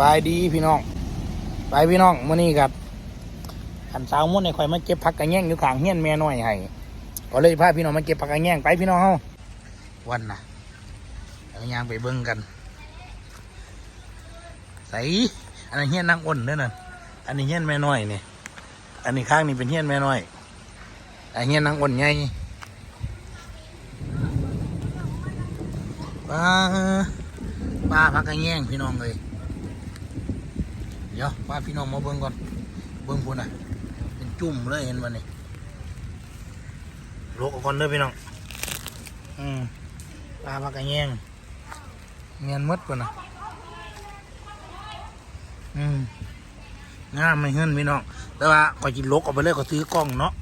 บายดีพี่น้องไปพี่น้องมื้อนี้ครับขันสาวมุ่นในข่อยมาเก็บผักกระแยงอยู่ข้างเฮียนแม่น้อยให้ก็เลยพาพี่น้องมาเก็บผักกระแยงไปพี่น้องเฮาวันน่ะเอายางไปเบิ่งกัน ใส่อันนี้เฮียนนางอ้นเด้อนั่นอันนี้เฮียนแม่น้อยเนี่ยอันนี้ข้างนี้เป็นเฮียนแม่น้อยอันเฮียนนางอ้นใหญ่ปลาปลาผักกระแยงพี่น้องเลย เดี๋ยวพาพี่น้องมาเบิ่งก่อน เบิ่งพุ่นอะ เป็นจุ่มเลยเห็นมันนี่โลกเอาก่อนเด้อพี่น้อง อืมปลาปลากระแยงเงียนหมดพุ่นอะอืมงามไม่เฮิ่นพี่น้อง แต่ว่าก็จิลกเอาไปเลยก็ซื้อกล้องเนาะ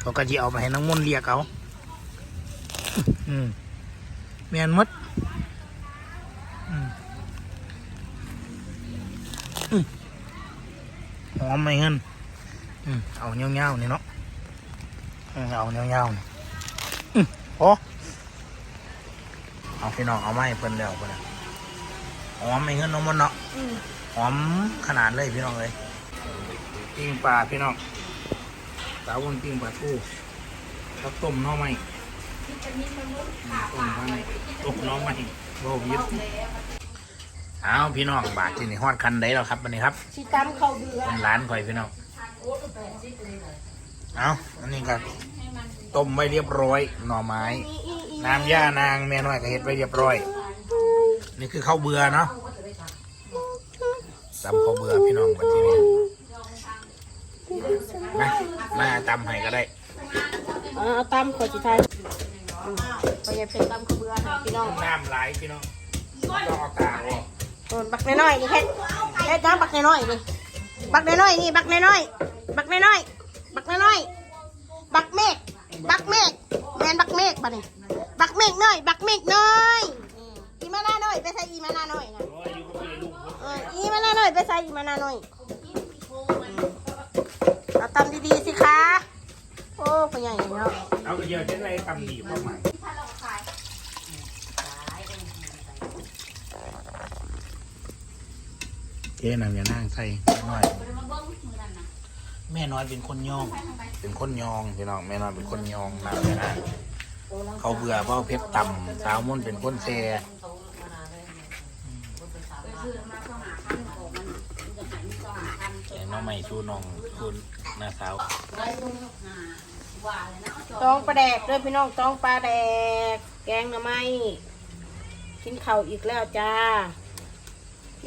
เขาก็จะเอาไปให้น้องมนต์เรียกเอาอืมเมียนหมดอืม หอมไหมเงินอืมเอาเงี้ยวๆนี่เนาะอืมเอาเงี้ยวๆนี่อืมโอ้เอาพี่น้องเอาไม้เพิ่นแล้วเพิ่นน่ะหอมไหมเงินเน้องมันเนาะหอมขนาดเลยพี่น้องเลยปิ้งปลาพี่น้องสาววนปิ้งปลาทูกับต้มหน้อไม้อืมต้มปลาไหมต้มหน้อไม้โบวิด เอาพี่น้องบาทที่นี่ฮอดคันได้แล้วครับวันนี้ครับชิตามเข้าเบื่อเป็นร้านข่อยพี่น้องเอาอันนี้ก็ต้มไว้เรียบร้อยหน่อไม้ น้ำย่านางแม่น้อยก็เห็ดไว้เรียบร้อย นี่คือข้าวเบื่อเนาะตำข้าวเบื่อพี่น้องมาที่นี่มามาตำให้ก็ได้เอาตามขอจิไทยไปยังเป็นตามเข้าเบื่อหาพี่น้องน้ำไหลายพี่น้องต้องเอาตาออก โดนบักน้อยๆนี่เฮ็ดเฮ็ดน้ำบักน้อยๆนี่บักน้อยๆนี่บักน้อยๆบักน้อยๆบักน้อยๆบักเมฆบักเมฆแมนบักเมฆบัดนี้บักเมฆน้อย บักเมฆน้อยอีมาหน้าน้อยไปใส่อีมานาน้อยนะอออีมาหน้าน้อยไปใส่อีมาหน้าน้อยเอาตำดีๆสิคะโอ้พ่อใหญ่เนาะเอาเดี๋ยวจะได้ตำดีเข้าใหม่ เจ๊นำอย่านั่งใส่น้อย แม่น้อยเป็นคนยอง เป็นคนยองพี่น้องแม่น้อยเป็นคนยองนะแม่นะเขาเบื่อเพราะเพชรต่ำสาวมุ่นเป็นคนแซ่แต่น้องไม่ชูน้องคุณน้าสาวต้องปลาแดกด้วยพี่น้องต้องปลาแดก แกงหน่อไม้กินข้าวอีกแล้วจ้า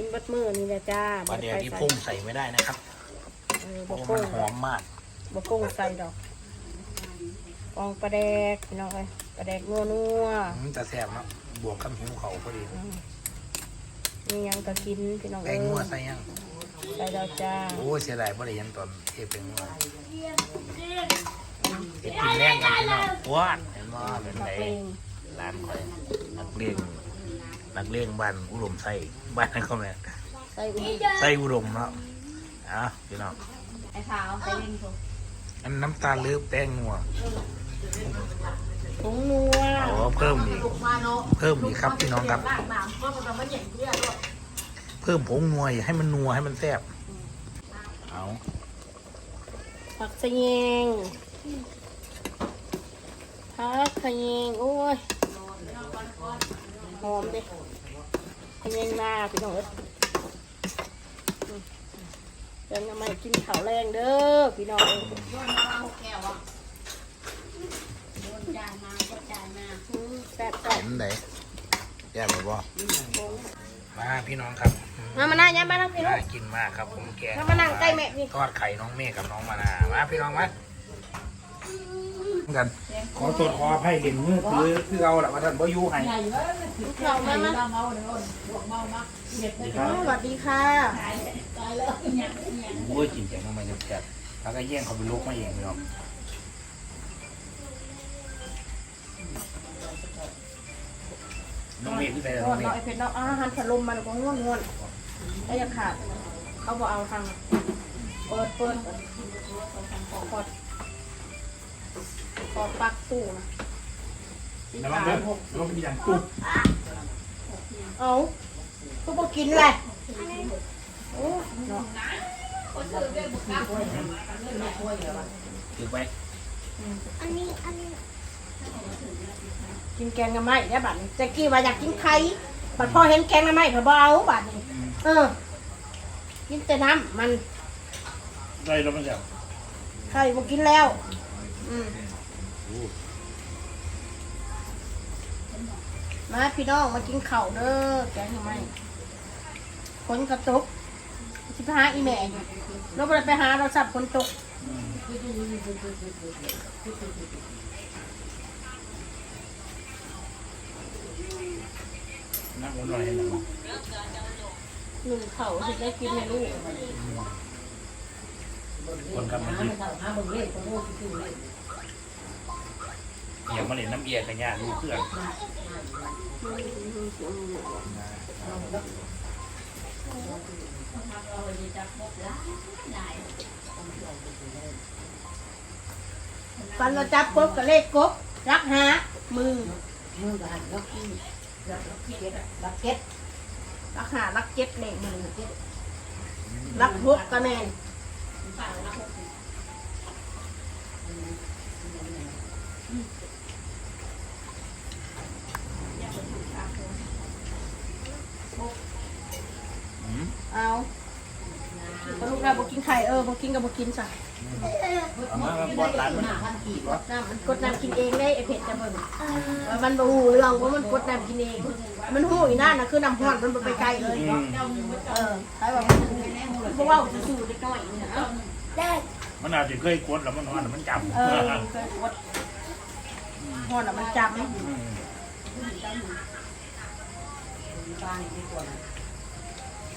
กินบัดมือนี่แหละจ้าปลาเดียวที่ใส่พุ่งใส่ไม่ได้นะครับเออเพบราะกว่ากุ้มันงหอมมากบกกุ้งใส่ดอกกองปลาแดกพี่น้องเลยปลาแดกนัวนัวอืมแต่แซ่บเนาะบวกกับหิวเขาพอดีๆอืมนี่ยังก็กินพี่น้องแป้เอ้งยนัวใส่ยังใส่ดอกจ้าโอ้ยเสียดายบ่ได้ยันตอนเทแป้งนัวไปกินแรงกันพี่น้องว้านเห็นว่าเป็นผัไงกเลงร้านคอยนักเลี้ยง นักเลี้ยงบ้านอุดมไส้บ้านนั่นเขาแม่ใส่อุ้ยไส้อุดมเนาะอะพี่น้องไอ้ขาวใส่เล่นถูกอันน้ำตาลหรือแป้งนัวผงนัวอ๋อเพิ่มอีกเพิ่มอีกครับพี่น้องครับ เพิ่มผงนัวอย่าให้มันนัวให้มันแซ่บเอาผักสะแยงผักสะแยงโอ้ย หอมเด้สะแยงหน้าพี่น้องเอ้ยอืมเดินทำไมกินข้าวแรงเด้อพี่น้องเอ้ยอืมแซ่บแซ่บเห็นไหนแย่ไหมบ่มาพี่น้องครับมามานั่งย้ำมานั่งพี่ลูน่ากกินมากครับผมแกงมามานั่งใกล้แม่พี่ทอดไข่น้องเมฆกับน้องมานามาพี่น้องมากันข อตรวจขออภัยเด่นมือคือคือเอาละว่าท่านบ่อยู่ให้เรามามาสวัสดีค่ะโอ้ยกินแกงทำไมจะแซ่บแล้วก็แย่งเขาไปลุกมาเองพี่น้องน้องเมฆที่ไปน้นอองนเมฆเนาะไอเพชรเนาะอาหารถล่มมันก็ง่วงง่วนแล้วอย่าขาดเขาบอกเอาทางเปิดเปิดขอขอ ขอปักตู้นะสีแล้วมัขานวเริ่มรถมีอย่างตุ๊บเอาก็บอกกินแหละเนาะถือไปอันนี้ อันนี้กินแกงหน้ำไม้ได้บัดนี้แจ็กกี้ว่าอยากกินไข่บัดพอเห็นแกงหน้ำไม้เผอบ่เอาบัดนี้เออ กินแต่น้ำมันได้แล้วมันจะไข่บ่กินแล้ว อืม มาพี่น้องมากินข้าวเด้อแกงหน้ำไม้ฝนกระตกสิไปหาอีแม่อยู่เราบ่ได้ไปหาเราสับฝนตกนั่งหน่อยให้หน่อยหนึ่งเขาสิได้กินในลูกคนกำมัน เอียงมาเล่นน้ำเอียงกันยากลูกเพื่อนฟันเราจับกบกับเลขกบรักหามือมือกันแล้วกินแล้วเก็บแล้วเก็บรักหารักเจ็ดเลขมือรักหกกระแมน เอาลูกเราบอกกินไข่เออบอกกินกับบอกกินจ้ะเอามามาบอดร้านมันหน้าพันกี่น้ำมันกดน้ำกินเองได้ไอเผ็ดจะเบิ่งว่ามันบ่หูเรื่องว่ามันกดน้ำกินเอง มันหูอีนั่นนะคือน้ำห้อนมันบ่ไปไกลเลยอืมเออใครบอกมันเพราะว่าสูดเล็กน้อยนี่นะได้ มันอาจจะเคยกดแล้วมันนอนแล้วมันจำเออเคยกดห้อนอะมันจำอืมบ้านดีกว่า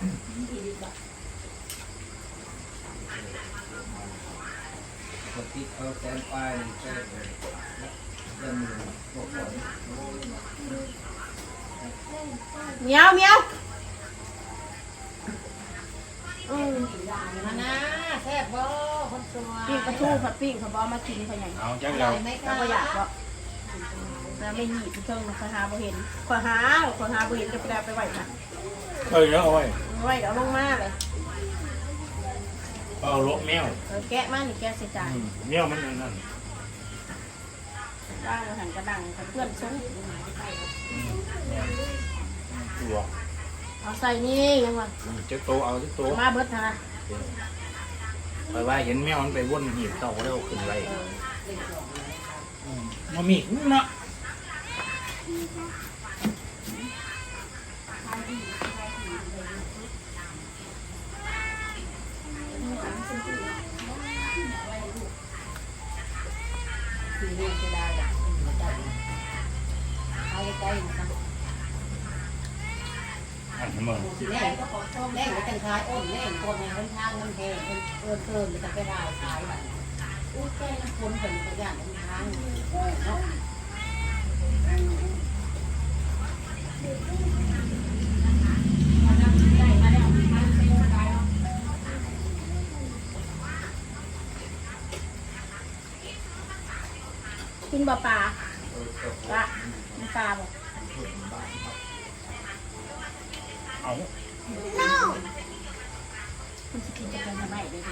ขาแซนป้ายนี่ใช่เลยเรื่องมือพวกคนเหมียวเหมียวอืมมานะแซ่บบ่คนสวยปิ้งกระทู้ผัดปิ้งเขาบอกมากินเขาใหญ่เอาจังเราไม่ก็ก็บ่อายอยากกก็ แล้วไม่หนีบเพิ่งคอยหาบ่เห็นคอยหาคอยหาบ่เห็นจะไปแล้วไปไหวค่ะเอ้ยแล้วเอาไว้ไว้เดี๋ยวลงมาเลยเอาลกแมวเออแกะมานี่แกะใส่จานอืมแมวมันนั่นว่างหันกระดังกับเพื่อนซุ้งตัวเอาใส่นี่ยังวะอืมเจ้าโตเอาเจ้าโตมาเบิดนะไปว่าเห็นแมวมันไปวนหีบเต่าแล้วขึ้นไรเออมันมีเนาะ แบบเอาใกล้ๆนะครับอันนี้มึงแรงก็ขอชมแรก็จังคายอ้นแรงคนในคนทางมันแพงเกินเกินจะไปได้ขายแบบอู้แก้น้ำคนเป็นตัวอย่างเป็นทางเนาะ กินบ่ปลาปลามีปลาบ่เอาคุณสิกินจะเป็นยังไงเดี๋ยว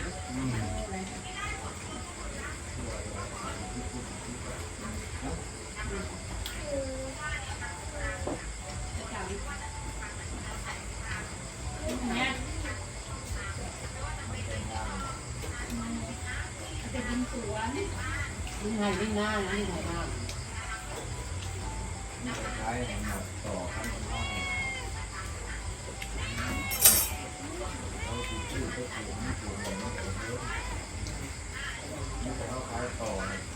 ดูอืมนี่ไงหน้านี่ไงหน้าใช้หมดต่อขั้นตอนเขาถูชื่อก็ถูกไม่ถูกผมไม่ถูกเยอะนี่แต่เขาขายต่อ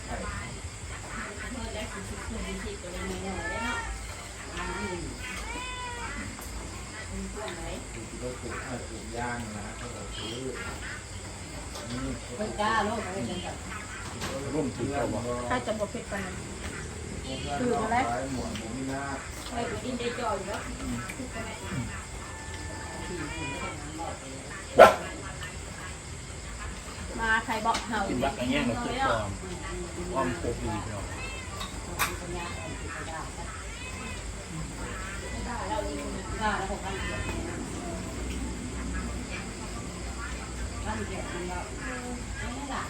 ใช่อันนี้ถรถปลูกให้ปลูกย่างนะเขาบอกซื้อนี่คนกล้าโลกอะไรกันแบบ ร่วมถึงเราบอกถ้าจะบอกเผ็ดปานนั้นคืออะไรหมวดหมูนี่นะไอ้ดินได้จอยแล้วมาใครบอกเห่ากินบักอย่างเงี้ยเราคือความความโคบดีเรากล้าแล้วผมกันเดียวกันเดียวมันแบบไม่ได้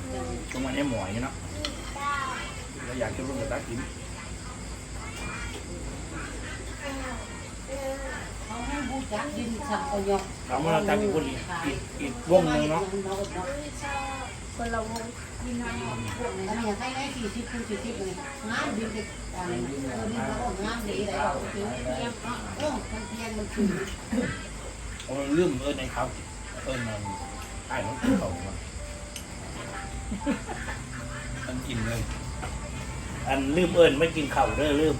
ตรงวันนี้หมอยเนาะ เราอยากจะร่วมกับตากินเขาให้บูจักดินสัมปยกถามว่าเราตากินคนอีกอีกอีกวงหนึงเนาะคนละวงอันนี้ให้ได้สี่สิบคูณสี่สิบเลยงามดินเด็กอันนี้เออดินเขางามดีเลยเราเทียมเทียมเออมันเทียมมันคือเอาลืมเอิญในเขาเอิญมันใต้ของเขามา มันกินเลยอันลืมเอิญไม่กินข้าวเด้อลืม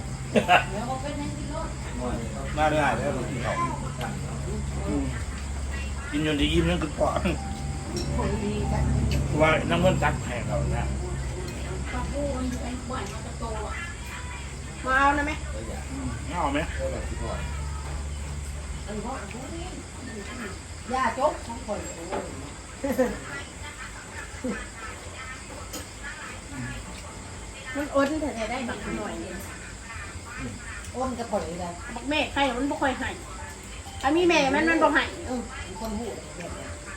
แล้วก็เป็นนั่นที่รถหน่อยเขามาได้แล้วมันกินข้าวตั้งอืมกินจนได้ยิ้มนั่นคือพอคนดีกันว่าน้ำเงินตักแทนเรานะมาเอานะไหมก็อยากอืมเอาไหมก็แบบที่ก่อนเออเพราะยาจกของคน มันอ้นแต่ได้บักหน่อยนี่อ้นก็ปล่อยเลยบักแม่ใครมันบ่ค่อยให้ถ้ามีแม่มันมันบ่ให้เออคนหู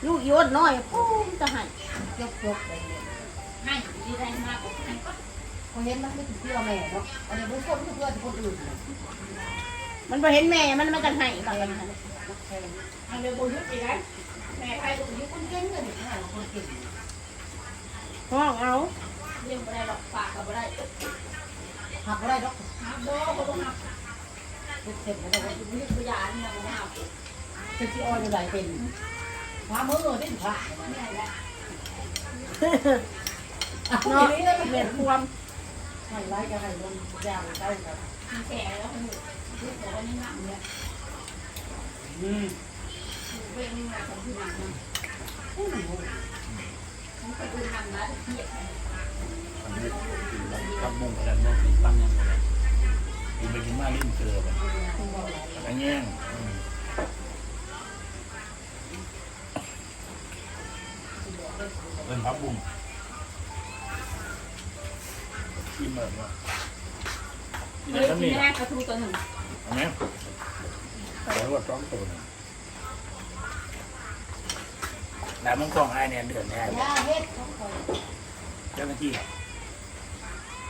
ลูกอีอ้นน้อยปู้จะให้ยกยกเลยให้ดีได้มากเขาเห็นมันไม่ถึงเพื่อแม่เนาะอันนี้มันคนเพื่อคนอื่นมันบ่เห็นแม่มันมันจะให้บักกันหั่นอันนี้บุญยุติได้แม่ใครบุญยุคนเก่งเลยเนี่ยคนเก่งห้องเอา เลี้ยงไ่ได้หรอกปากก็ไ่ได้หักไ่ได้หรอกหักโดก็ต้องหักเสร็จแล้วก็ยุติยานี่ยก็หักเป็นที่อ้อยอยู่ไหนเป็นพามือเป็นพระเนี่ยแหละเนาะแม่นควมให้ไล่ก็ให้ลงยางได้ครับแก่แล้วคนอยู่ที่บอกว่านี่หนักเนี่ยอืมเป็นหนักของที่หนักนะโอ้โหมันไปดูหนักนะเทียบ อันนี้กินแบบกับมุงอะไรเนาะกินตั้งยังไงกินไปกินมาลิ้นเกลือไปอันแง่งเอิญพับบุ้งกินแบบว่ากินเฮ้อะยไรก็มีแรกกระทูตัวหนึ่งเอาไหมแต่ว่าสองตัวนะแล้วมันกล้องไอเนี่ยเดือแน่เฮ็ดของคนเจ้าหน้าที่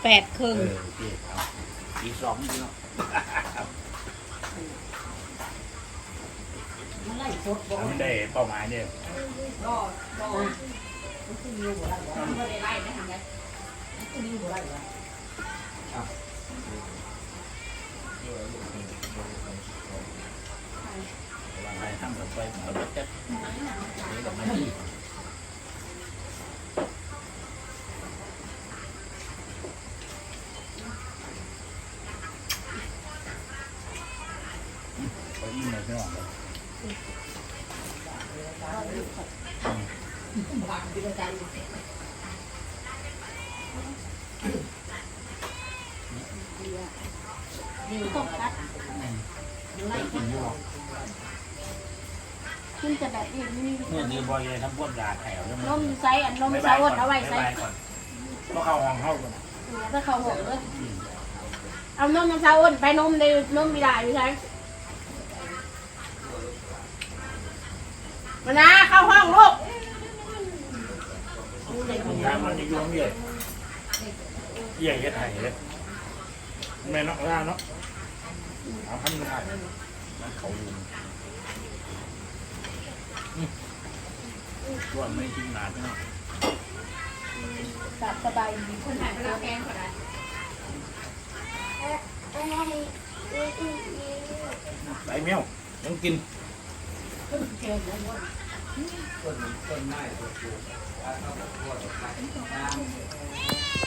แปดครึ่งเออโอเคเอาอีกสองนี่เนาะมันไล่สดบ่เอามันได้เป้าหมายเนี่ยรอรอมันคืออยู่บ่ได้มันไม่ได้ไล่ได้ทำไงมันคืออยู่บ่ได้วะวางไปทำกับไฟเอาไปจัดนี่กับมันนี่ มันจะแบบนี้นี่เมื่อนี้บอยเลยทำพวกยาแถวแล้วนมไซส์อันนมไซส์อ้นเอาไว้ไซส์ก่อนเพราะเข้าห้องเข้าก่อนถ้าเขาหกเลยเอานมน้ำซาอ้นไปนมได้นมไม่ได้ไม่ใช่มานะเข้าห้องลูกยามันจะยุ่งเยอะเยี่ยงเฮ็ดไห้เลยแม่นอกล่าเนาะเอาขั้นไห้มันเขาอยู่ ส่วนไม่กินนานนะสบายดีคนหายไปแล้วแกงก็ได้ไรกไหลเมียวยังกินแกงแล้วว่าต้นต้นไม้ตัวปลูกแล้าก็ทอดออกไป